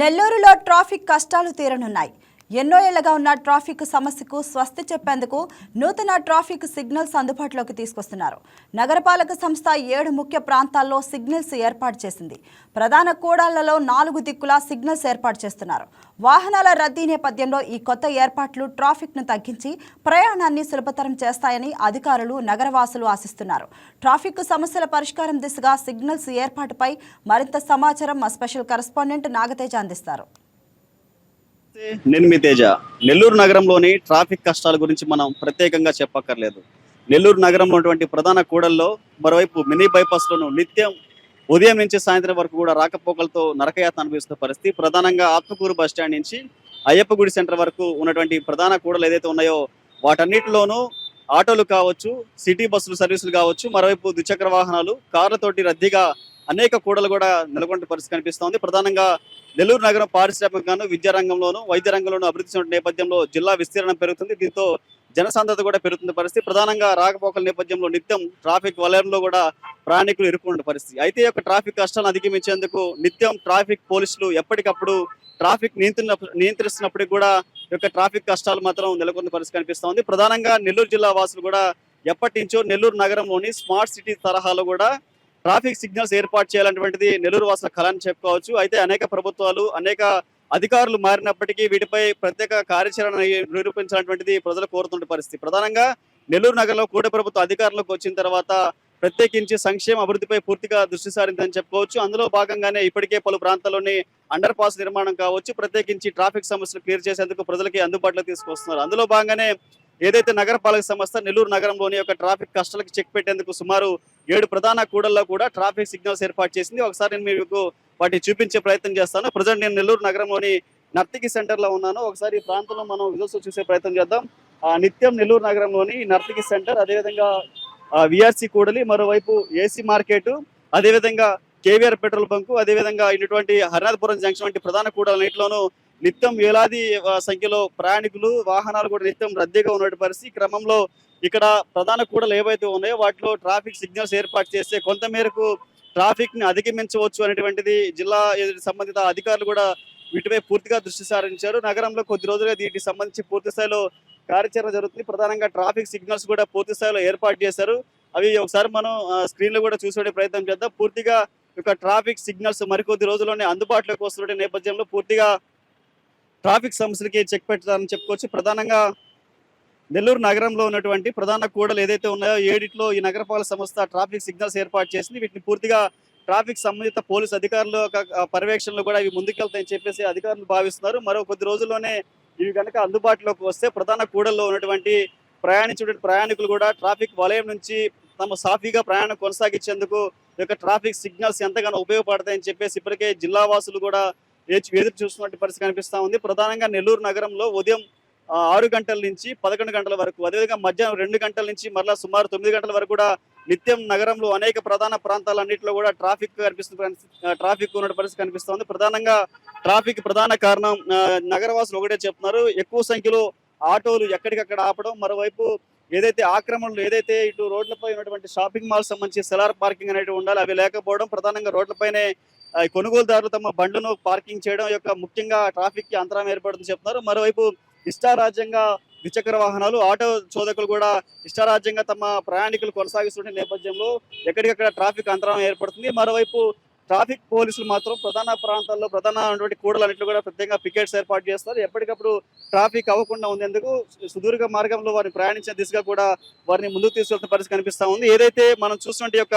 నెల్లూరులో ట్రాఫిక్ కష్టాలు తీరనున్నాయి. ఎన్నో ఏళ్ళుగా ఉన్న ట్రాఫిక్ సమస్యకు స్వస్తి చెప్పేందుకు నూతన ట్రాఫిక్ సిగ్నల్స్ అందుబాటులోకి తీసుకొస్తున్నారు. నగరపాలక సంస్థ ఏడు ముఖ్య ప్రాంతాల్లో సిగ్నల్స్ ఏర్పాటు చేసింది. ప్రధాన కూడాళ్ళలో నాలుగు దిక్కులా సిగ్నల్స్ ఏర్పాటు చేస్తున్నారు. వాహనాల రద్దీ నేపథ్యంలో ఈ కొత్త ఏర్పాట్లు ట్రాఫిక్ను తగ్గించి ప్రయాణాన్ని సులభతరం చేస్తాయని అధికారులు నగరవాసులు ఆశిస్తున్నారు. ట్రాఫిక్ సమస్యల పరిష్కారం దిశగా సిగ్నల్స్ ఏర్పాటుపై మరింత సమాచారం మా స్పెషల్ కరెస్పాండెంట్ నాగతేజ అందిస్తారు. నేను మీ తేజ. నెల్లూరు నగరంలోని ట్రాఫిక్ కష్టాల గురించి మనం ప్రత్యేకంగా చెప్పక్కర్లేదు. నెల్లూరు నగరంలో ఉన్నటువంటి ప్రధాన కూడల్లో మరోవైపు మినీ బైపాస్లను నిత్యం ఉదయం నుంచి సాయంత్రం వరకు కూడా రాకపోకలతో నరకయాత్ర అనుభవిస్తున్న పరిస్థితి. ప్రధానంగా ఆత్మకూరు బస్ స్టాండ్ నుంచి అయ్యప్ప గుడి సెంటర్ వరకు ఉన్నటువంటి ప్రధాన కూడలు ఏదైతే ఉన్నాయో వాటన్నిటిలోనూ ఆటోలు కావచ్చు సిటీ బస్సులు సర్వీసులు కావచ్చు మరోవైపు ద్విచక్ర వాహనాలు కార్లతోటి రద్దీగా అనేక కూడలు కూడా నెలకొంటే పరిస్థితి కనిపిస్తోంది. ప్రధానంగా నెల్లూరు నగరం పారిశ్రామికంగాను విద్యా రంగంలోను వైద్య రంగంలోను అభివృద్ధి చెందిన నేపథ్యంలో జిల్లా విస్తీర్ణం పెరుగుతుంది. దీంతో జనసాంద్రత కూడా పెరుగుతున్న పరిస్థితి. ప్రధానంగా రాకపోకల నేపథ్యంలో నిత్యం ట్రాఫిక్ వలయంలో కూడా ప్రయాణికులు ఇరుక్కున్న పరిస్థితి. అయితే ఈ యొక్క ట్రాఫిక్ కష్టాలను అధిగమించేందుకు నిత్యం ట్రాఫిక్ పోలీసులు ఎప్పటికప్పుడు ట్రాఫిక్ నియంత్రణ నియంత్రిస్తున్నప్పటికీ కూడా ఈ యొక్క ట్రాఫిక్ కష్టాలు మాత్రం నెలకొన్న పరిస్థితి కనిపిస్తోంది. ప్రధానంగా నెల్లూరు జిల్లా వాసులు కూడా ఎప్పటి నుంచో నెల్లూరు నగరంలోని స్మార్ట్ సిటీ తరహాలో కూడా ట్రాఫిక్ సిగ్నల్స్ ఏర్పాటు చేయాలన్నటువంటిది నెల్లూరు వాసుల కళ అని చెప్పుకోవచ్చు. అయితే అనేక ప్రభుత్వాలు అనేక అధికారులు మారినప్పటికీ వీటిపై ప్రత్యేక కార్యాచరణ నిరూపించాలన్నటువంటిది ప్రజలు కోరుతున్న పరిస్థితి. ప్రధానంగా నెల్లూరు నగరంలో కూడ ప్రభుత్వ అధికారంలోకి వచ్చిన తర్వాత ప్రత్యేకించి సంక్షేమ అభివృద్ధిపై పూర్తిగా దృష్టి సారిందని చెప్పుకోవచ్చు. అందులో భాగంగానే ఇప్పటికే పలు ప్రాంతాల్లోని అండర్ పాస్ నిర్మాణం కావచ్చు. ప్రత్యేకించి ట్రాఫిక్ సమస్యలు క్లియర్ చేసేందుకు ప్రజలకి అందుబాటులో తీసుకొస్తున్నారు. అందులో భాగంగానే ఏదైతే నగరపాలక సంస్థ నెల్లూరు నగరంలోని యొక్క ట్రాఫిక్ కష్టాలకు చెక్ పెట్టేందుకు సుమారు ఏడు ప్రధాన కూడల్లో కూడా ట్రాఫిక్ సిగ్నల్స్ ఏర్పాటు చేసింది. ఒకసారి నేను మీకు వాటిని చూపించే ప్రయత్నం చేస్తాను. ప్రజెంట్ నేను నెల్లూరు నగరంలోని నర్తికి సెంటర్లో ఉన్నాను. ఒకసారి ఈ ప్రాంతంలో మనం విజువల్స్ చూసే ప్రయత్నం చేద్దాం. నిత్యం నెల్లూరు నగరంలోని నర్తికి సెంటర్ అదేవిధంగా విఆర్సి కూడలి మరోవైపు ఏసీ మార్కెట్ అదేవిధంగా కేవీఆర్ పెట్రోల్ బంకు అదేవిధంగా ఇటువంటి హరినాథపురం జంక్షన్ వంటి ప్రధాన కూడలన్నింటిలోనూ నిత్యం వేలాది సంఖ్యలో ప్రయాణికులు వాహనాలు కూడా నిత్యం రద్దీగా ఉన్న పరిస్థితి. క్రమంలో ఇక్కడ ప్రధాన కూడలు ఏవైతే ఉన్నాయో వాటిలో ట్రాఫిక్ సిగ్నల్స్ ఏర్పాటు చేస్తే కొంత మేరకు ట్రాఫిక్ని అధిగమించవచ్చు అనేటువంటిది జిల్లా సంబంధిత అధికారులు కూడా వీటిపై పూర్తిగా దృష్టి సారించారు. నగరంలో కొద్ది రోజులుగా దీనికి సంబంధించి పూర్తి స్థాయిలో కార్యాచరణ జరుగుతుంది. ప్రధానంగా ట్రాఫిక్ సిగ్నల్స్ కూడా పూర్తి స్థాయిలో ఏర్పాటు చేశారు. అవి ఒకసారి మనం స్క్రీన్లో కూడా చూసే ప్రయత్నం చేద్దాం. పూర్తిగా ఈ యొక్క ట్రాఫిక్ సిగ్నల్స్ మరికొద్ది రోజుల్లోనే అందుబాటులోకి వస్తున్న నేపథ్యంలో పూర్తిగా ట్రాఫిక్ సమస్యలకి చెక్ పెట్టాలని చెప్పుకోవచ్చు. ప్రధానంగా నెల్లూరు నగరంలో ఉన్నటువంటి ప్రధాన కూడలు ఏదైతే ఉన్నాయో ఏడిట్లో ఈ నగరపాలక సంస్థ ట్రాఫిక్ సిగ్నల్స్ ఏర్పాటు చేసింది. వీటిని పూర్తిగా ట్రాఫిక్ సంబంధిత పోలీస్ అధికారుల పర్యవేక్షణలో కూడా ఇవి ముందుకెళ్తాయని చెప్పేసి అధికారులు భావిస్తున్నారు. మరో కొద్ది రోజుల్లోనే ఇవి కనుక అందుబాటులోకి వస్తే ప్రధాన కూడల్లో ఉన్నటువంటి ప్రయాణించే ప్రయాణికులు కూడా ట్రాఫిక్ వలయం నుంచి తమ సాఫీగా ప్రయాణం కొనసాగించేందుకు ఈ యొక్క ట్రాఫిక్ సిగ్నల్స్ ఎంతగానో ఉపయోగపడతాయని చెప్పేసి ఇప్పటికే జిల్లా వాసులు కూడా ఎదురు ఎదురు పరిస్థితి కనిపిస్తూ ఉంది. ప్రధానంగా నెల్లూరు నగరంలో ఉదయం ఆరు గంటల నుంచి పదకొండు గంటల వరకు అదేవిధంగా మధ్యాహ్నం రెండు గంటల నుంచి మరలా సుమారు తొమ్మిది గంటల వరకు కూడా నిత్యం నగరంలో అనేక ప్రధాన ప్రాంతాలన్నింటిలో కూడా ట్రాఫిక్ కనిపిస్తుంది ట్రాఫిక్ ఉన్న పరిస్థితి కనిపిస్తుంది ప్రధానంగా ట్రాఫిక్ ప్రధాన కారణం నగరవాసులు ఒకటే చెప్తున్నారు. ఎక్కువ సంఖ్యలో ఆటోలు ఎక్కడికక్కడ ఆపడం. మరోవైపు ఏదైతే ఆక్రమణలు ఏదైతే ఇటు రోడ్లపై ఉన్నటువంటి షాపింగ్ మాల్ సంబంధించి సెలార్ పార్కింగ్ అనేటివి ఉండాలి అవి లేకపోవడం ప్రధానంగా రోడ్లపైనే కొనుగోలుదారులు తమ బండ్లను పార్కింగ్ చేయడం యొక్క ముఖ్యంగా ట్రాఫిక్కి అంతరం ఏర్పడుతుంది చెప్తున్నారు. మరోవైపు ఇష్టారాజ్యంగా ద్విచక్ర వాహనాలు ఆటో చోదకులు కూడా ఇష్టారాజ్యంగా తమ ప్రయాణికులు కొనసాగిస్తున్న నేపథ్యంలో ఎక్కడికక్కడ ట్రాఫిక్ అంతరం ఏర్పడుతుంది. మరోవైపు ట్రాఫిక్ పోలీసులు మాత్రం ప్రధాన ప్రాంతాల్లో ప్రధానమైనటువంటి కూడలన్నింటిలో కూడా ప్రత్యేకంగా పికెట్స్ ఏర్పాటు చేస్తారు. ఎప్పటికప్పుడు ట్రాఫిక్ అవ్వకుండా ఉండేందుకు సుదీర్ఘ మార్గంలో వారిని ప్రయాణించే దిశగా కూడా వారిని ముందుకు తీసుకెళ్తున్న పరిస్థితి కనిపిస్తూ ఉంది. ఏదైతే మనం చూసినట్టు యొక్క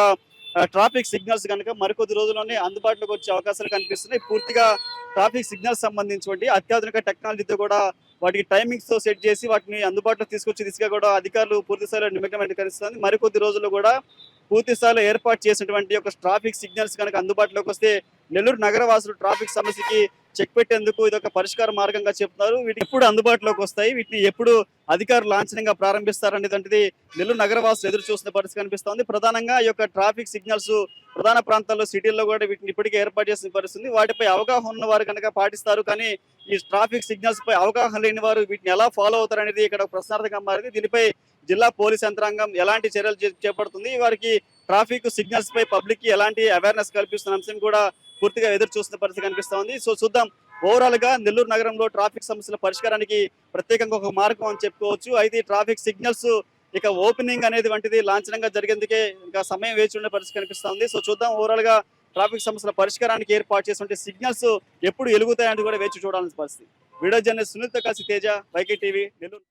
ట్రాఫిక్ సిగ్నల్స్ కనుక మరికొద్ది రోజుల్లోనే అందుబాటులోకి వచ్చే అవకాశాలు కనిపిస్తున్నాయి. పూర్తిగా ట్రాఫిక్ సిగ్నల్స్ సంబంధించి అత్యాధునిక టెక్నాలజీతో కూడా వాటికి టైమింగ్స్తో సెట్ చేసి వాటిని అందుబాటులో తీసుకొచ్చే దిశగా కూడా అధికారులు పూర్తి స్థాయిలో నిమగ్నమైన కనిపిస్తుంది మరికొద్ది రోజుల్లో కూడా పూర్తి స్థాయిలో ఏర్పాటు చేసినటువంటి ఒక ట్రాఫిక్ సిగ్నల్స్ కనుక అందుబాటులోకి వస్తే నెల్లూరు నగరవాసులు ట్రాఫిక్ సమస్యకి చెక్ పెట్టేందుకు ఇది ఒక పరిష్కార మార్గంగా చెప్తున్నారు. వీటి ఎప్పుడు అందుబాటులోకి వస్తాయి? వీటిని ఎప్పుడు అధికారులు లాంఛనంగా ప్రారంభిస్తారనేటువంటిది నెల్లూరు నగరవాసులు ఎదురు చూస్తున్న పరిస్థితి కనిపిస్తోంది. ప్రధానంగా ఈ యొక్క ట్రాఫిక్ సిగ్నల్స్ ప్రధాన ప్రాంతాల్లో సిటీల్లో కూడా వీటిని ఇప్పటికే ఏర్పాటు చేసిన పరిస్థితి. వాటిపై అవగాహన ఉన్న వారు కనుక పాటిస్తారు. కానీ ఈ ట్రాఫిక్ సిగ్నల్స్ పై అవగాహన లేని వారు వీటిని ఎలా ఫాలో అవుతారు అనేది ఇక్కడ ఒక ప్రశ్నార్థకంగా మారింది. దీనిపై జిల్లా పోలీస్ యంత్రాంగం ఎలాంటి చర్యలు చేపడుతుంది? వారికి ట్రాఫిక్ సిగ్నల్స్ పై పబ్లిక్కి ఎలాంటి అవేర్నెస్ కల్పిస్తున్న అంశం కూడా పూర్తిగా ఎదురు చూస్తున్న పరిస్థితి కనిపిస్తా ఉంది. సో చూద్దాం. ఓవరాల్గా నెల్లూరు నగరంలో ట్రాఫిక్ సమస్యల పరిష్కారానికి ప్రత్యేకంగా ఒక మార్గం అని చెప్పుకోవచ్చు. అయితే ట్రాఫిక్ సిగ్నల్స్ ఇక ఓపెనింగ్ అనేది వంటిది లాంఛనంగా జరిగేందుకే ఇంకా సమయం వేచి ఉండే పరిస్థితి కనిపిస్తా ఉంది. సో చూద్దాం. ఓవరాల్గా ట్రాఫిక్ సమస్యల పరిష్కారానికి ఏర్పాటు చేస్తుంటే సిగ్నల్స్ ఎప్పుడు ఎలుగుతాయని కూడా వేచి చూడాల్సిన పరిస్థితి. వీడియో జర్నలిస్ట్ సునీత కలిసి తేజ వైకే టీవీ నెల్లూరు.